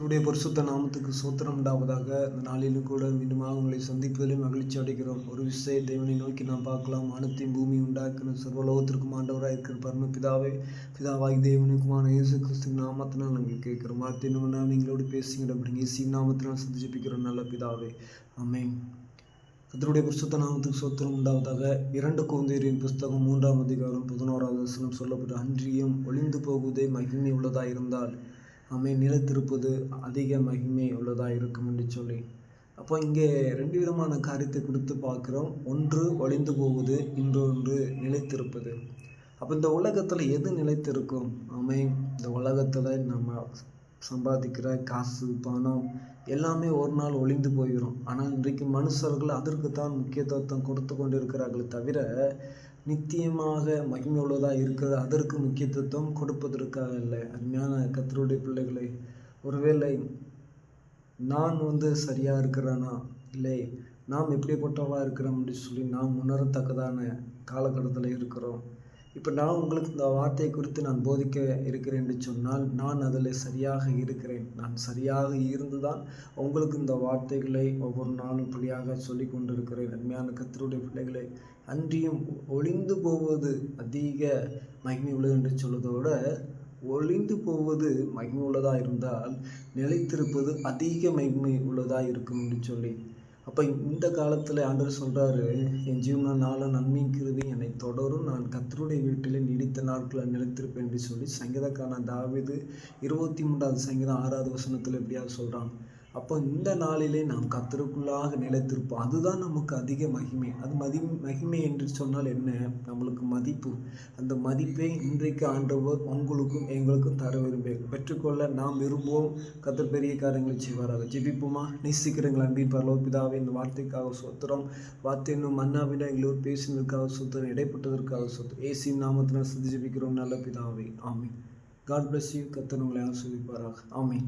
அவருடைய பரிசுத்த நாமத்துக்கு சோத்திரம் உண்டாவதாக. இந்த நாளிலும் கூட மீண்டுமாக உங்களை சந்திப்பதிலும் மகிழ்ச்சி அடைகிறோம். ஒரு விஷய தேவனை நோக்கி நாம் பார்க்கலாம். அனைத்தையும் பூமி உண்டாக்கின சர்வலோகத்திற்கும் ஆண்டவராக இருக்கிற பரம பிதாவே பிதாவாய் தேவனுக்குமான இயேசு கிறிஸ்து நாமத்தினால் நாங்கள் கேட்குறோம். வார்த்தை என்ன நீங்களோடு பேசுகிற அப்படிங்க இயேசு நாமத்தினால் சந்திப்பிக்கிறோம் நல்ல பிதாவே. ஆமென். அதனுடைய பரிசுத்த நாமத்துக்கு சோத்திரம் உண்டாவதாக. இரண்டு குழந்தையரின் புஸ்தகம் மூன்றாம் அதிகாரம் பதினோராவது வசனம் சொல்லப்பட்ட அன்றியும் ஒளிந்து போகுவதே மகிமை உள்ளதாக இருந்தால் நம்மை நிலைத்திருப்பது அதிக மகிமை உள்ளதாக இருக்கும் என்று சொல்லி அப்போ இங்கே ரெண்டு விதமான காரியத்தை கொடுத்து பார்க்குறோம். ஒன்று ஒளிந்து போவது இன்னொன்று நிலைத்திருப்பது. அப்போ இந்த உலகத்தில் எது நிலைத்திருக்கும்? ஆமை இந்த உலகத்தில் நம்ம சம்பாதிக்கிற காசு பணம் எல்லாமே ஒரு நாள் ஒளிந்து போயிடும் ஆனால் இன்றைக்கு மனுஷர்கள் அதற்கு தான் முக்கியத்துவம் கொடுத்து கொண்டு இருக்கிறார்களே தவிர நித்தியமாக மகிமையுள்ளதாக இருக்கிறது? அதற்கு முக்கியத்துவம் கொடுப்பதற்காக இல்லை அருமையான கத்தருடைய பிள்ளைகளை ஒருவேளை நான் வந்து சரியாக இருக்கிறேனா? இல்லை நாம் எப்படிப்பட்டவளாக இருக்கிறோம் அப்படின்னு சொல்லி நாம் உணரத்தக்கதான காலகட்டத்தில் இருக்கிறோம். இப்போ நான் உங்களுக்கு இந்த வார்த்தையை குறித்து நான் போதிக்க இருக்கிறேன் என்று சொன்னால் நான் அதில் சரியாக இருக்கிறேன். நான் சரியாக இருந்து தான் உங்களுக்கு இந்த வார்த்தைகளை ஒவ்வொரு நாளும் இப்படியாக சொல்லி கொண்டிருக்கிறேன். அருமையான கத்தருடைய பிள்ளைகளை அன்றியும் ஒளிந்து போவது அதிக மகிமை உள்ளது என்று சொல்வதோட ஒளிந்து போவது மகிமை உள்ளதாக இருந்தால் நிலைத்திருப்பது அதிக மகிமை உள்ளதாக இருக்கும் என்று சொல்லி அப்போ இந்த காலத்தில் ஆண்டவர் சொல்கிறாரு என் ஜீவன நாள நன்மை என்னை தொடரும். நான் கத்தருடைய வீட்டில் நீடித்த நாட்களில் நிலைத்திருப்பேன் என்று சொல்லி சங்கீதக்கான தாவிது இருபத்தி மூன்றாவது சங்கீதம் ஆறாவது வசனத்தில் எப்படியாவது சொல்கிறான் அப்போ இந்த நாளிலே நாம் கத்தருக்குள்ளாக நிலைத்திருப்போம். அதுதான் நமக்கு அதிக மகிமை. அது மதி மகிமை என்று சொன்னால் என்ன? நம்மளுக்கு மதிப்பு. அந்த மதிப்பை இன்றைக்கு ஆண்டவர் உங்களுக்கும் எங்களுக்கும் தர விரும்புவேன் பெற்றுக்கொள்ள நாம் விரும்புவோம். கத்தர் பெரிய காரியங்களை செய்வாராக. ஜெபிப்போமா? நேசிக்கிறங்கள் அன்பின் பரலோபிதாவே இந்த வார்த்தைக்காக சொத்துறோம் வார்த்தை இன்னும் மன்னாவிட எங்களோர் பேசினதற்காக சொத்துறோம் இடைப்பட்டதற்காக சொத்து ஏசி நாமத்தினால் சுத்தி ஜெபிக்கிறோம். நல்ல பிதாவே. ஆமீன். காட் பிளஸ் யூ கத்தர் உங்களை ஆஸ்வதிப்பாராக ஆமீன்.